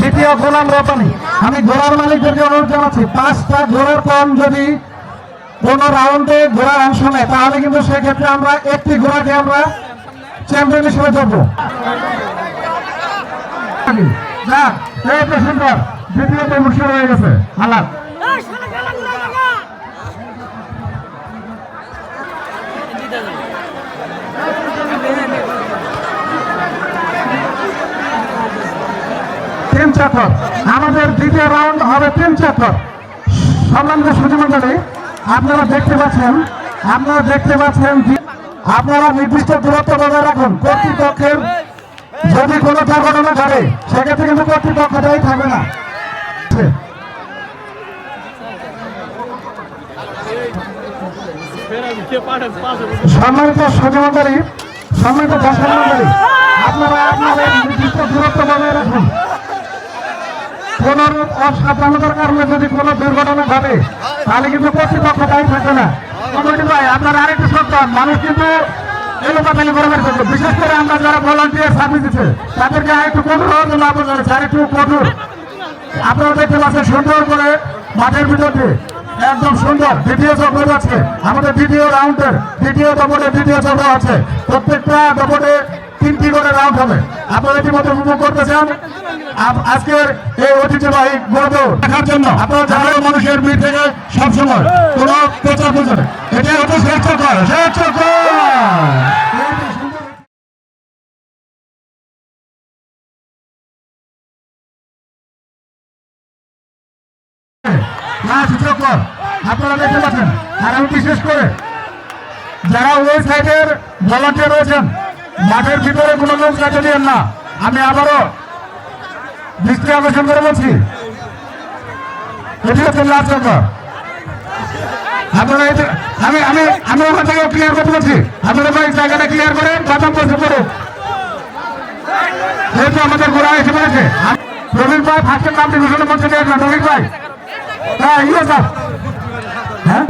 দ্বিতীয় গোলাম রপানি আমি ঘোড়ার মালিকদেরকে অনুরোধ জানাচ্ছি, পাঁচটা ঘোড়ার কম যদি কোন রাউন্ডে ঘোড়া অংশ নেয়, তাহলে কিন্তু সেক্ষেত্রে আমরা একটি ঘোড়াকে আমরা চ্যাম্পিয়ন হিসেবে ধরবো। দ্বিতীয় প্রমোশন হয়ে গেছে। আলাপ চাকর আমাদের দ্বিতীয় রাউন্ড হবে তিন চাকর সম্মানিত সুযোগমন্ডলী আপনারা দেখতে পাচ্ছেন, আপনারা দেখতে পাচ্ছেন আপনারা নির্দিষ্ট দূরত্ব বজায় রাখুন। কর্তৃপক্ষের যদি কোনো দুর্ঘটনা ঘটে, সেক্ষেত্রে কিন্তু কর্তৃপক্ষ দায়ী থাকবে না। সম্মানিত সুযোগমন্ডলী সম্মানিত দর্শক মন্ডলী আপনারা আপনাদের নির্দিষ্ট দূরত্ব বজায় রাখুন। কোন অসাবধানতার কারণে যদি কোনো দুর্ঘটনা ঘটে, তাহলে কিন্তু কর্তৃপক্ষ দায়ী থাকবে না। কমিটি ভাই, আপনারা আরেকটু সত্যান মানুষ কিন্তু এলোপাতালি করে করছে বিশেষ করে আমরা যারা ভলান্টিয়ার সার্ভিস দিচ্ছে, তাদেরকে আরেকটু কঠোর হওয়ার জন্য আবেদন জানাচ্ছি আরেকটু কঠোর। আপনারা দেখতে পাচ্ছেন সুন্দর করে মাঠের ভিতর দিয়ে, একদম সুন্দর দ্বিতীয় চক্র আছে আমাদের দ্বিতীয় রাউন্ডের দ্বিতীয় দপটে দ্বিতীয় চক্র আছে। প্রত্যেকটা দপটে তিনটি করে রাউন্ড হবে। আপনারা ইতিমধ্যে উপভোগ করতে চান আজকের এই ঐতিহ্যবাহী গর্ব দেখার জন্য আপনারা জানেন মানুষের ভিড় থেকে সবসময় কোনো প্রচার প্রচার এটাই হচ্ছে শ্রেষ্ঠ কর শ্রেষ্ঠ আপনারা দেখতে পাচ্ছেন, আর আমি বিশেষ করে যারা ওয়েবসাইটের ভলান্টিয়ার রয়েছেন মাঠের ভিতরে কোনো লোক কাটে দিয়েন না, আমি আবারও দৃষ্টি আকর্ষণ করে বলছি এটি হচ্ছে লাল চক্কর আপনারা আমি আমি আমি ক্লিয়ার করতে জায়গাটা ক্লিয়ার যেহেতু আমাদের গোড়া এসে পড়েছে। ফার্স্টের না হ্যাঁ ইয়ে হ্যাঁ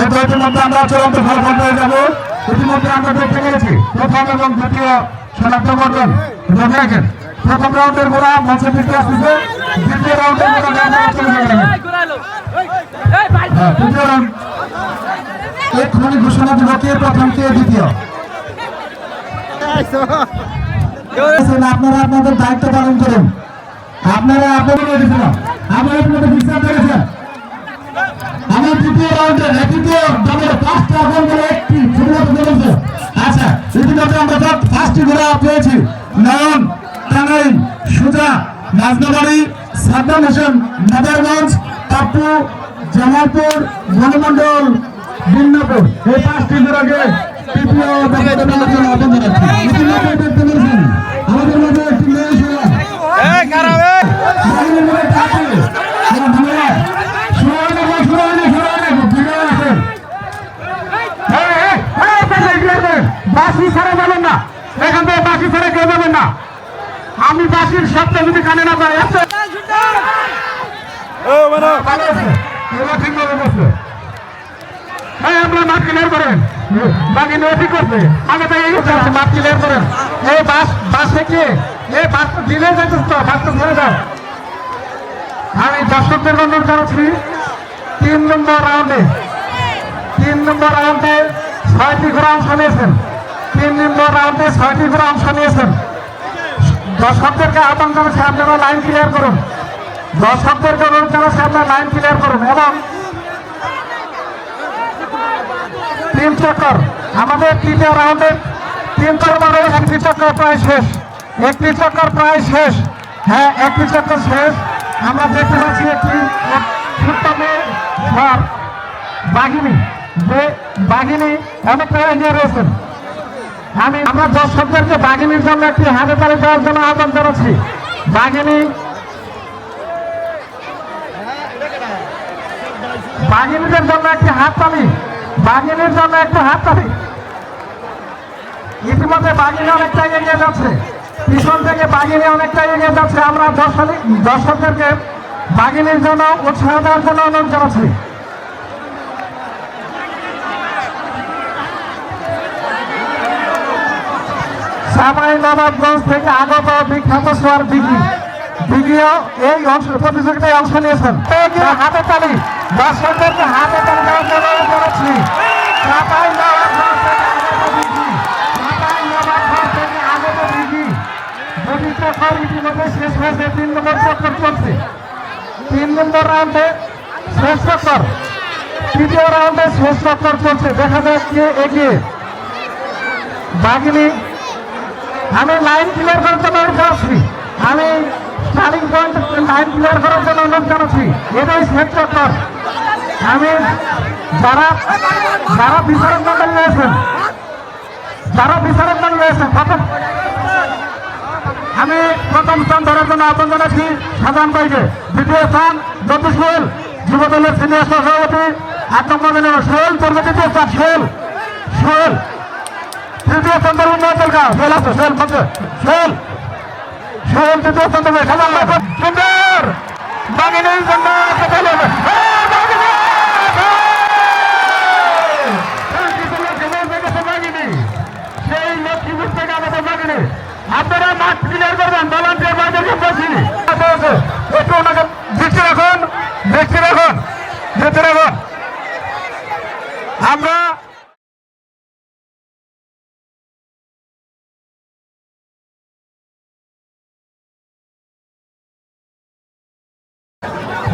এই তো ইতিমধ্যে আমরা চূড়ান্ত ফলাফল পেয়ে যাব। ইতিমধ্যে আমরা দেখতে পেরেছি প্রথম এবং দ্বিতীয় শনাক্ত করবেন। দেখে রাখেন প্রথম রাউন্ডের গোড়া মঞ্চে ফিরতে আসতেছে। দ্বিতীয় রাউন্ডের গোড়া হ্যাঁ তৃতীয় রাউন্ড। এক্ষুনি ঘোষণা দিব কে প্রথম কে দ্বিতীয়। আপনারা আপনাদের দায়িত্ব পালন করুন। আপনারা আপনাদের আপনারা ইতিমধ্যে বিশ্বাস করেছেন তৃতীয় রাউন্ডে তৃতীয় দলের একটি শুরুতে চলেছে আচ্ছা ইতিমধ্যে আমরা পেয়েছি নয়ন টাঙ্গাইল সুজা নাজনাবাড়ি সাদ্দাম হোসেন নাদারগঞ্জ টাপ্পু জামালপুর বনমন্ডল বিন্নাপুর এই তৃতীয় দলের জন্য আবেদন আমাদের মধ্যে একটি মেয়ে ছিল বাঁশি ছাড়া যাবেন না। এখান থেকে বাঁশি ছাড়া কেউ যাবেন না। আমি বাসির শব্দ যদি কানে না পাই এই মাঠ ক্লিয়ার করেন। বাগিনী ঠিক করছে আগে থেকে এগিয়ে যাচ্ছে মাঠ ক্লিয়ার করেন। এই বাস বাস থেকে এই বাস তো দিলে যাচ্ছে তো বাস তো আমি দর্শকদের অনুরোধ জানাচ্ছি তিন নম্বর রাউন্ডে তিন নম্বর রাউন্ডে ছয়টি ঘোড়া অংশ নিয়েছেন তিন নম্বর রাউন্ডে ছয়টি ঘোড়া অংশ নিয়েছেন দর্শকদেরকে আহ্বান জানাচ্ছি আপনারা লাইন ক্লিয়ার করুন দর্শকদেরকে অনুরোধ জানাচ্ছি আপনারা লাইন ক্লিয়ার করুন এবং তিন চক্কর আমাদের তৃতীয় রাউন্ডে তিন চক্কর একটি চক্কর প্রায় শেষ। একটি চক্কর প্রায় শেষ। হ্যাঁ একটি চক্কর শেষ। আমরা দেখতে পাচ্ছি একটি বাঘিনী। যে বাঘিনী অনেকটা এগিয়ে রয়েছেন। আমি, আমরা দর্শকদেরকে বাঘিনীর জন্য একটি হাতে তালি দেওয়ার জন্য আহ্বান জানাচ্ছি। বাঘিনী, বাঘিনীদের জন্য একটি হাত তালি, বাঘিনীর জন্য একটি হাত তালি। ইতিমধ্যে বাঘিনী অনেকটা এগিয়ে যাচ্ছে। পিছন থেকে বাঘিনী অনেকটা এগিয়ে যাচ্ছে। আমরা দর্শক দর্শকদেরকে বাঘিনীর জন্য উৎসাহ দেওয়ার জন্য অনুরোধ জানাচ্ছি। সামাই নবাবগঞ্জ থেকে আগত বিখ্যাত সোয়ার দিঘি দিঘিও এই অংশ প্রতিযোগিতায় অংশ নিয়েছেন। হাতে তালি। দর্শকদেরকে হাতে তালি দেওয়ার জন্য নবাবগঞ্জ থেকে আগত নবাবগঞ্জ থেকে আগত ইতিমধ্যে শেষ হয়েছে। তিন নম্বর চক্কর চলছে। তিন নম্বর রাউন্ডে শেষ চক্কর তৃতীয় রাউন্ডে শেষ চক্কর চলছে। দেখা যাক কে এগিয়ে। বাঘিনী আমি লাইন ক্লিয়ার করার জন্য অনুরোধ জানাচ্ছি। আমি স্টার্টিং পয়েন্ট লাইন ক্লিয়ার করার জন্য অনুরোধ জানাচ্ছি। এটাই শেষ চক্কর। আমি যারা যারা বিচারক মন্ডল রয়েছেন, যারা বিচারক মন্ডল রয়েছেন আমি প্রথম স্থান ধরার জন্য আহ্বান জানাচ্ছি সাধারণ বাইকে দ্বিতীয় স্থান জ্যোতি সোহেল যুব দলের সিনিয়র সভাপতি দিনের সোহেল পূর্ব দ্বিতীয় সোহেল। সোহেল তৃতীয় স্থান ধরুন নজলগাঁও का আছে সোহেল মধ্যে সোহেল সোহেল তৃতীয় স্থান ধরবে খেলা। সুন্দর। বাঙিনীর জন্য একটা খেলা হবে। এই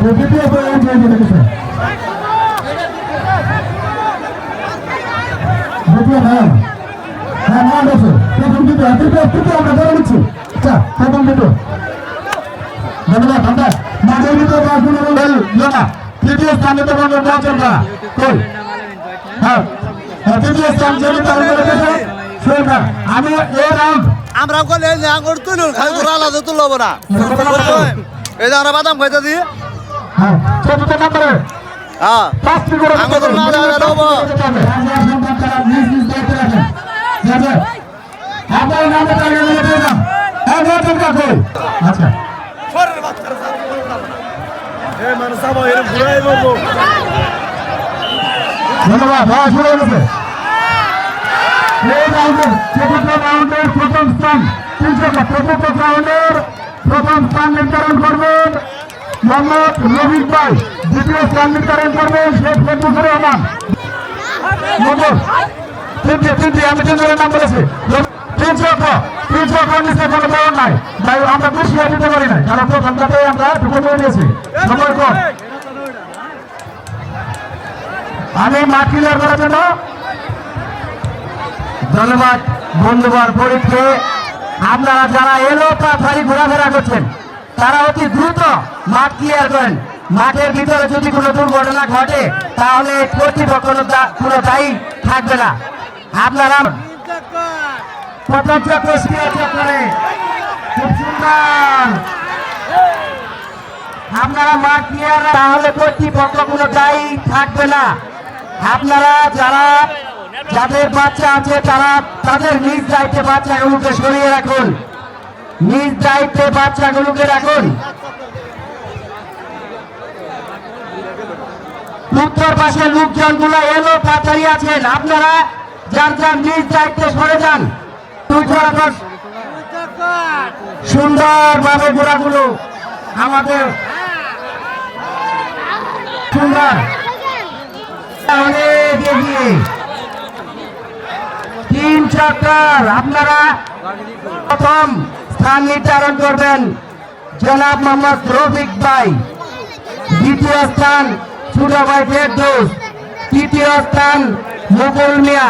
দ্বিতীয় পয়েন্ট হয়ে গেছে দ্বিতীয় নাম হ্যাঁ। নাম আছে প্রথম দুটো তৃতীয় তৃতীয় আমরা ধরে নিচ্ছি। আচ্ছা প্রথম দুটো। ধন্যবাদ আমরা মাঝের ভিতরে বা কোনো বল না তৃতীয় স্থানে তো বলব মহাজন না কই? হ্যাঁ। হ্যাঁ, তৃতীয় স্থান যেটা তার রেখেছে শোন না আমি এ রাউন্ড আমরা কলে আঙুর তুলুন খালি তোরা আলাদা তুলব না। এই যে আমরা বাদাম খাইতে দিই হ্যাঁ চতুর্থ নম্বরে হ্যাঁ। হ্যাঁ আচ্ছা। ধন্যবাদ হ্যাঁ শুরু হয়ে গেছে। এই রাউন্ডের চতুর্থ রাউন্ডের প্রথম স্থান। চতুর্থ রাউন্ডের প্রথম স্থান নির্ধারণ করবেন। মোহাম্মদ রবিক ভাই, দ্বিতীয় স্থান নির্ধারণ করবেন শেখ ফেরদুসুর রহমান। আমি মাঠ ধন্যবাদ বন্ধুবার পরীক্ষে আপনারা যারা এলো পাথারি ঘোরাফেরা করছেন। তারা অতি দ্রুত মাঠ ক্লিয়ার করেন। মাঠের ভিতরে যদি কোনো দুর্ঘটনা ঘটে, তাহলে কর্তৃপক্ষ কোনো দায়ী থাকবে না। আপনারা আপনারা মাঠ তাহলে কর্তৃপক্ষ থাকবে না। আপনারা যারা, যাদের বাচ্চা আছে, তারা তাদের নিজ দায়িত্বে বাচ্চা বাচ্চাগুলোকে সরিয়ে রাখুন। নিজ দায়িত্বে বাচ্চাগুলোকে রাখুন। উত্তর পাশে লোকজন লোকজনগুলো এলো, তাড়াতাড়ি আছেন। আপনারা যার যার নিজ দায়িত্বে সরে যান। সুন্দরভাবে ঘোড়াগুলো আমাদের সুন্দর। তিন চক্কর আপনারা প্রথম স্থান নির্ধারণ করবেন। জনাব মোহাম্মদ রফিক ভাই। দ্বিতীয় স্থান ছোট ভাই ফেরদৌস। তৃতীয় স্থান মুকুল মিয়া।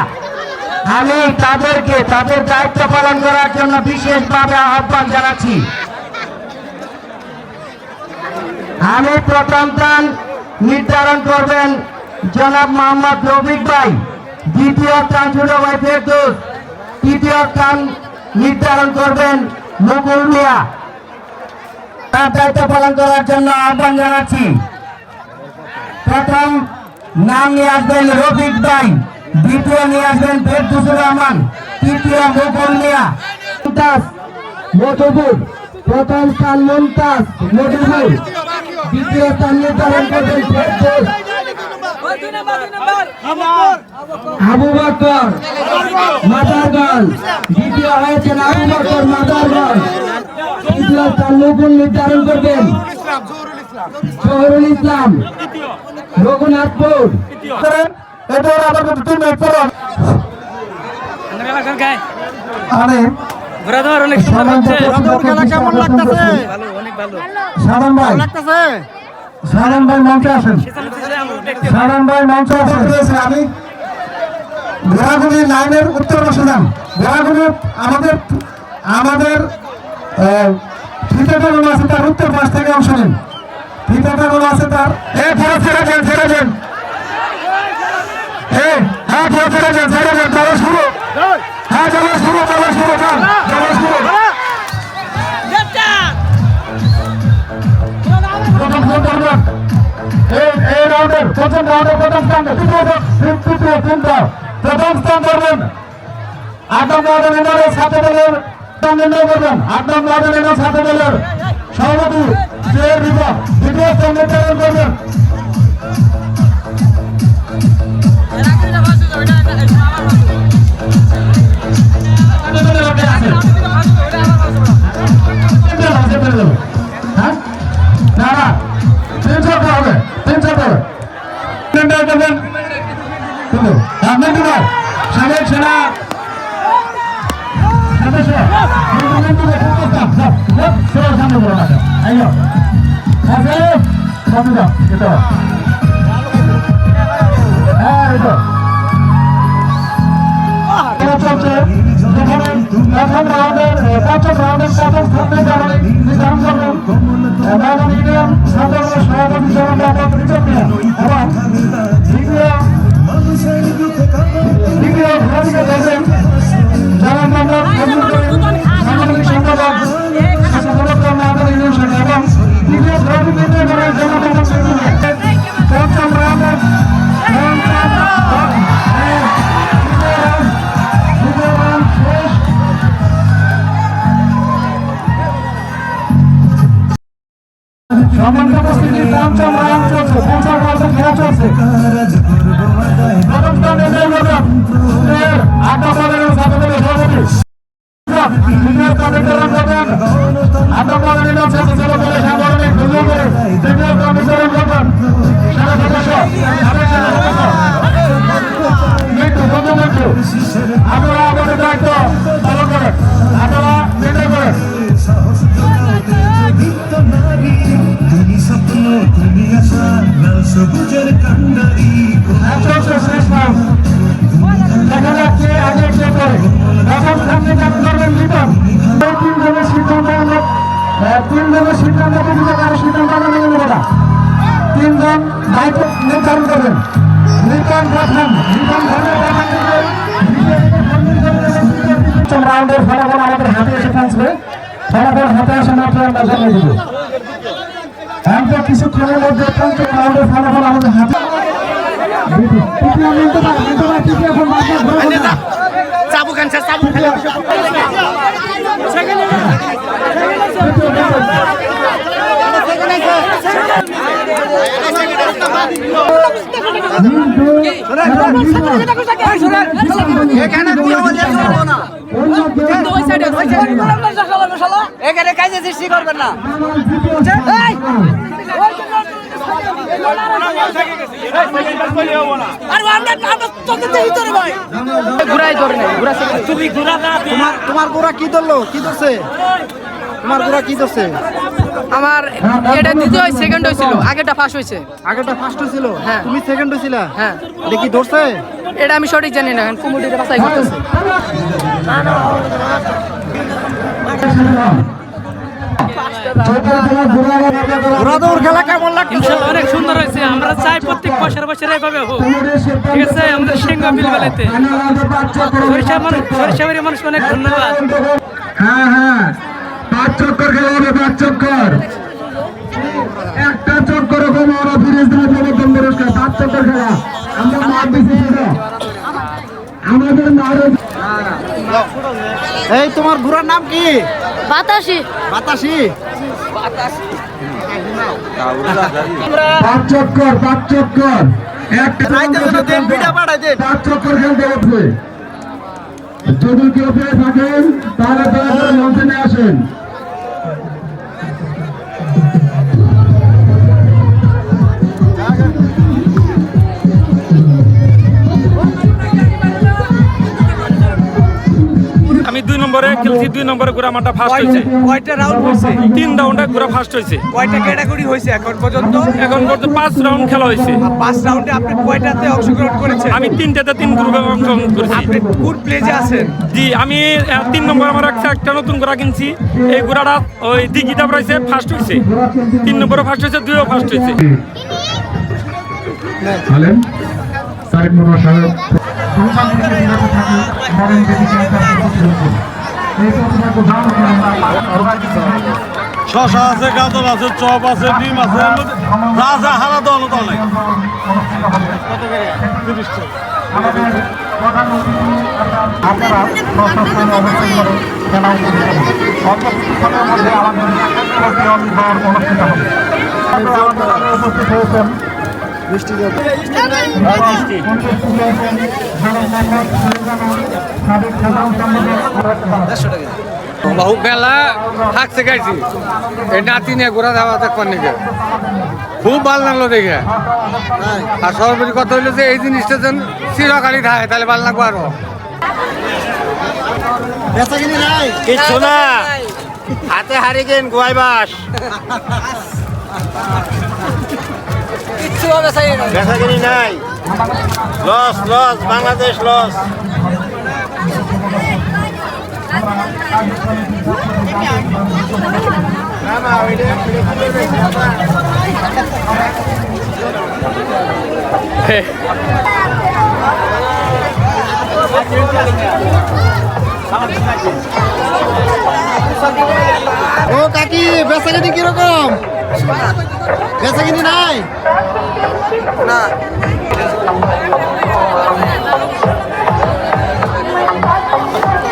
আমি তাদেরকে, তাদের দায়িত্ব পালন করার জন্য বিশেষভাবে আহ্বান জানাচ্ছি। আমি প্রথম স্থান নির্ধারণ করবেন জনাব মোহাম্মদ রফিক ভাই। দ্বিতীয় স্থান ছোট ভাই ফেরদৌস। তৃতীয় স্থান নির্ধারণ করবেন মুকুল মিয়া। তার দায়িত্ব পালন করার জন্য আহ্বান জানাচ্ছি। প্রথম নাম নিয়ে আসবেন রফিক ভাই, দ্বিতীয় নিয়ে আসবেন ফেরদুসুর রহমান, তৃতীয় মুকুল মিয়া। মুমতাজ, মধুপুর। প্রথম স্থান মুমতাজ, মধুপুর। দ্বিতীয় স্থান নির্ধারণ করবেন ফেরদৌস। আবু বকর মাদারগঞ্জ দ্বিতীয় হয়েছেন আবু বকর মাদারগঞ্জ তৃতীয় স্থান মুকুল নির্ধারণ করবেন। শহরুল ইসলাম। রঘুনাথপুর। এটা আবার তিন মিনিট পর আরে সাধন ভাই সাধন ভাই মঞ্চে আসেন। সাধন ভাই মঞ্চে আসেন। আমি ঘোড়াগুলির লাইনের উত্তর বসে যান। ঘোড়াগুলি আমাদের আমাদের ফিতেটা আছে তার উত্তর পাশ থেকে অংশ নিন। ফিতেটা আছে তার এ, ফেরা ছেড়ে দেন ছেড়ে দেন এ হ্যাঁ ফেরা ছেড়ে দেন ছেড়ে দেন চলো শুরু। হ্যাঁ চলো শুরু চলো শুরু, যান শুরু। এই এই রাউন্ডের প্রথম রাউন্ডের প্রথম স্থান তৃতীয় তিনটা প্রথম স্থান করবেন আট নম্বর মেম্বারের সাথে দলের স্থান নির্ণয় করবেন আট নম্বর ওয়ার্ডের মেম্বার সাথে দলের সভাপতি জে রিপা দ্বিতীয় স্থান নির্ধারণ করবেন হ্যাঁ না না টেন্ডার করবেন সাবেক সেনা এবং দ্বিতীয় দ্বিতীয় সম্পাদক এবং তৃতীয় সম্মানিত উপস্থিতি পঞ্চম রাউন্ড চলছে পঞ্চম রাউন্ডে খেলা চলছে আড্ডা বলের সাথে বলে সভাপতি। বলের নিলাম সাথে করে। আমাদের দায়িত্ব। সবুজের কান্ডারি দেখা যাচ্ছে আগে কে করে এখন সামনে কাজ করবেন রিপন এই তিনজনের সিদ্ধান্ত হলো আহ, তিনজনের সিদ্ধান্ত ব্যতীত কারও সিদ্ধান্ত আমরা মেনে নেব না তিনজন দায়িত্ব নির্ধারণ করবেন। রিপন প্রথম রিপন ধরে প্রথম রাউন্ডের ফলাফল আমাদের হাতে এসে পৌঁছবে। ফলাফল হাতে আসে মাত্র আমরা জানিয়ে দেবো। আমরা কিছুক্ষণের মধ্যে রাউন্ডের ফলাফল আমাদের হাতে না, মিনিটে এখানে কাজে সৃষ্টি করবেন না তোমার গোড়া কি ধরলো? কি ধরছে? তোমার গোড়া কি ধরছে? আমার এটা দ্বিতীয় সেকেন্ড হয়েছিল। আগেটা ফার্স্ট হয়েছে। আগেটা ফার্স্ট হয়েছিল? হ্যাঁ। তুমি সেকেন্ড হয়েছিলা? হ্যাঁ। এটা কি ধরছে? এটা আমি সঠিক জানি না কুমুটিতে বাসাই করতেছে খেলা কেমন লাগছে অনেক সুন্দর হয়েছে। আমরা চাই প্রত্যেক বছর বছর এইভাবে হোক। ঠিক আছে আমাদের সিংহ বিল বেলাতে সরিষা মানুষ সরিষাবাড়ি মানুষ অনেক ধন্যবাদ। হ্যাঁ হ্যাঁ। পাঁচ চক্কর খেলা হবে পাঁচ চক্কর। একটা চক্কর ওরা ফিরে প্রবর্তন পুরস্কার পাঁচ চক্কর খেলা। আমরা মাঠ আমাদের মাঠে এই তোমার ঘোড়ার নাম কি? বাতাসি। বাতাসি? পাঁচ চক্কর পাঁচ চক্কর। পাঁচ চক্কর খেলতে হচ্ছে। যদি কেউ পেয়ে থাকেন তাহলে নিয়ে আসেন। নম্বরে খেলছি দুই নম্বরে ঘোরা মাঠটা ফার্স্ট হয়েছে। কয়টা রাউন্ড হয়েছে? তিন রাউন্ডে ঘোরা ফার্স্ট হয়েছে। কয়টা ক্যাটাগরি হয়েছে এখন পর্যন্ত? এখন পর্যন্ত পাঁচ রাউন্ড খেলা হয়েছে। পাঁচ রাউন্ডে আপনি কয়টাতে অংশগ্রহণ করেছেন? আমি তিনটাতে তিন গ্রুপে অংশগ্রহণ করেছি। আপনি কোন প্লেজে আছেন। জি আমি তিন নম্বর আমার একটা একটা নতুন ঘোড়া কিনছি। এই ঘোড়াটা ওই দিঘিটা রয়েছে ফার্স্ট হয়েছে। তিন নম্বরে ফার্স্ট হয়েছে দুইও ফার্স্ট হয়েছে। সাহেব। শশা আছে গাজর আছে চপ আছে ডিম আছে যা যা হারা দল অতিথি আপনারা প্রশাসন অবস্থান করে খেলা অল্প মধ্যে আমাদের অনুষ্ঠিত হবে উপস্থিত হয়েছেন বহু বেলা থাকছে গাইছি। এই নাতি নিয়ে ঘোরা যাওয়া দেখবার নিকে খুব ভালো লাগল দেখে। আর সর্বোপরি কথা হইল যে এই জিনিসটা যেন চিরকালই থাকে তাহলে ভালো লাগবো আরও। কিচ্ছু না হাতে হারি গেন গোয়াই বাস। বেচা কিনি নাই। লস লস বাংলাদেশ লস ও কাকি বেচা কিনি কীরকম? বেচা কিনি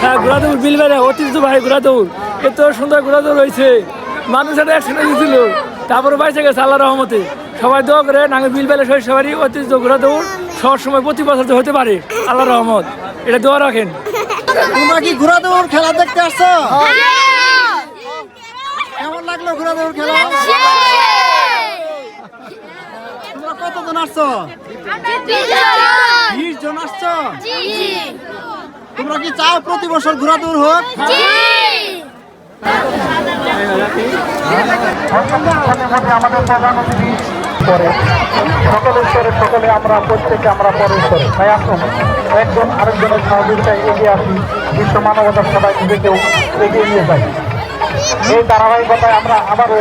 হ্যাঁ ঘোড়া দৌড় বিল বেড়ে অতিরিক্ত ভাই ঘোড়া দৌড় এত সুন্দর ঘোড়া দৌড় হয়েছে। মানুষ একটা একসাথে দিয়েছিল তারপরে বাইসে গেছে আল্লাহ রহমতে। সবাই দোয়া করে নাঙ্গে বিল বেলে সবাই সবারই অতিরিক্ত ঘোড়া দৌড় সব সময় প্রতি বছর তো হতে পারে। আল্লাহ রহমত। এটা দোয়া রাখেন। তোমরা কি ঘোড়া দৌড় খেলা দেখতে আসছো? কেমন লাগল ঘোড়া দৌড় খেলা তোমরা কতজন আসছো? বিশ জন আসছো? তোমরা কি চাও প্রতি বছর ঘোড়া দৌড় হোক? আমাদের প্রধান অতিথি পরে সকলের স্তরে সকলে আমরা প্রত্যেকে আমরা পরের স্তরে তাই আসুন একজন আরেকজনের সহযোগিতায় এগিয়ে আসি বিশ্ব মানবতার সবাই নিজেকেও এগিয়ে নিয়ে যাই এই ধারাবাহিকতায় আমরা আবারও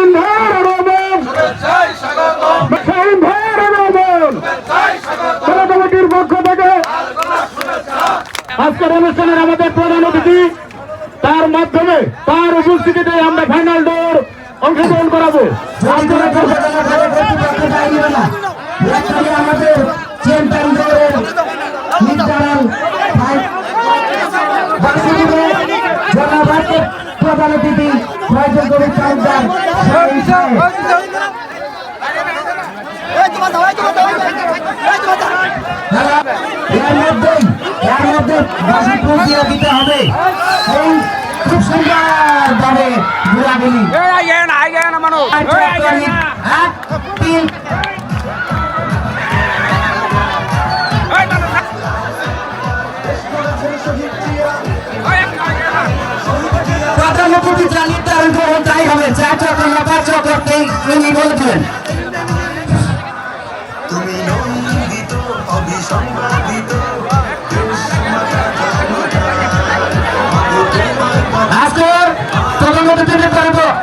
আজকের অনুষ্ঠানের আমাদের প্রধান অতিথি তার মাধ্যমে তার উপস্থিতিতে আমরা ফাইনাল ডোর অংশগ্রহণ করাবো। আমাদের প্রধান অতিথি কবির এর মধ্যেই বাসি পৌঁছিয়ে দিতে হবে। এই খুব সুন্দর ভাবে ঘোরাগুলি এক তিন প্রধান অতিথি যা নির্ধারণ তাই হবে চা চক্র না পাঁচ চক্রতেই উনি বলেছিলেন প্রধান অতিথি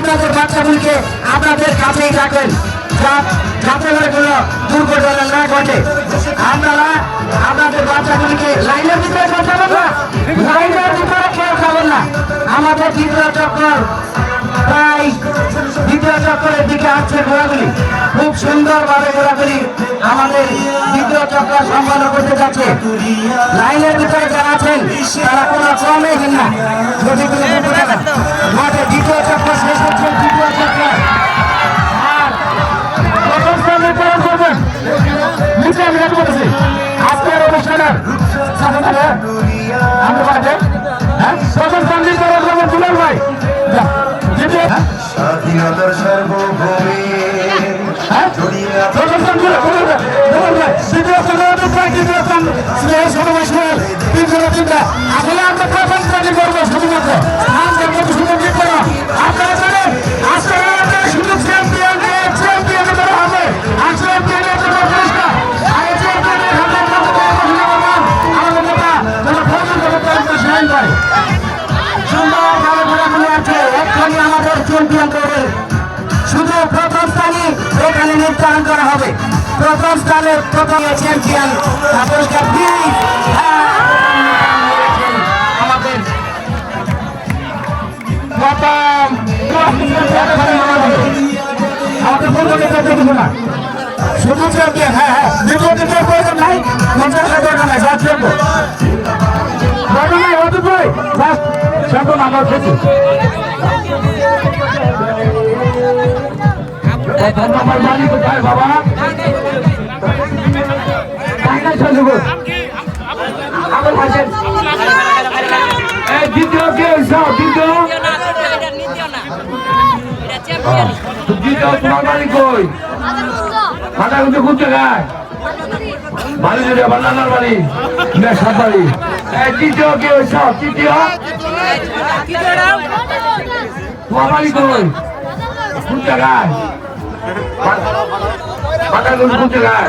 আপনাদের বাচ্চাগুলিকে আপনাদের কাছেই করে কোনো দুর্ঘটনা না ঘটে। আপনারা আপনাদের বাচ্চাগুলিকে লাইনের ভিতরে বসাবেন না। লাইনের ভিতরে কেউ খাবেন না। আমাদের দ্বিতীয় চক্র প্রায় দ্বিতীয় চক্রের দিকে আসছে ঘোরাগুলি খুব সুন্দরভাবে ঘোরাগুলি আমাদের চক্র সম্পন্ন করতে যাচ্ছে। লাইনের ভিতরে যারা আছেন তারা কোনো কমে হেন না। যদি ঘটে দ্বিতীয় চক্র শেষ হচ্ছে দ্বিতীয় চক্র। আজকের অনুষ্ঠানের হ্যাঁ? প্রথম দুলাল ভাই। স্বাধীনতার সার্বভৌমে হ্যাঁ প্রথম স্থান ভাই দ্বিতীয় স্থান স্নেহ সমাবেশ তিনশো তিনটা প্রথম স্থানে প্রথম চ্যাম্পিয়ন পুরস্কার দিয়ে আমাদের আমাদের পূর্ব নেতৃত্ব না শুধু চ্যাম্পিয়ন হ্যাঁ হ্যাঁ দ্বিতীয় দ্বিতীয় প্রয়োজন নাই পঞ্চাশ হাজার দরকার নাই বাস আমার খেতে আমার বাবা দ্বিতীয় কে দ্বিতীয় দ্বিতীয় তোমার বাড়ি কই মাথা তৃতীয় কে সব তৃতীয় তোমার বাড়ি কই গায়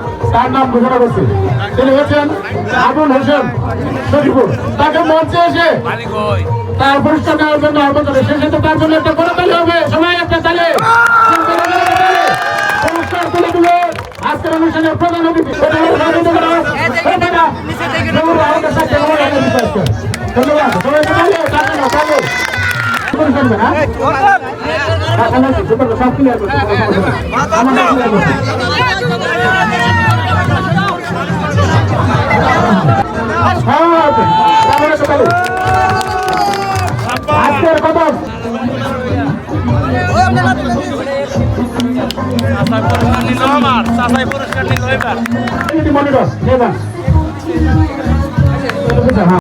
তার নাম ঘোষণা করছি। তিনি হচ্ছেন আবুল হোসেন শরীফুর তাকে মঞ্চে এসে তার পুরস্কার নেওয়ার জন্য আহ্বান করে সেই সাথে তার জন্য একটা বড় তালে হবে। সবাই একটা তালে পুরস্কার তুলে দিলে আজকের অনুষ্ঠানের প্রধান অতিথি। ধন্যবাদ, হ্যাঁ, আছে। তারপরে তো বলো। মনিটর হ্যাঁ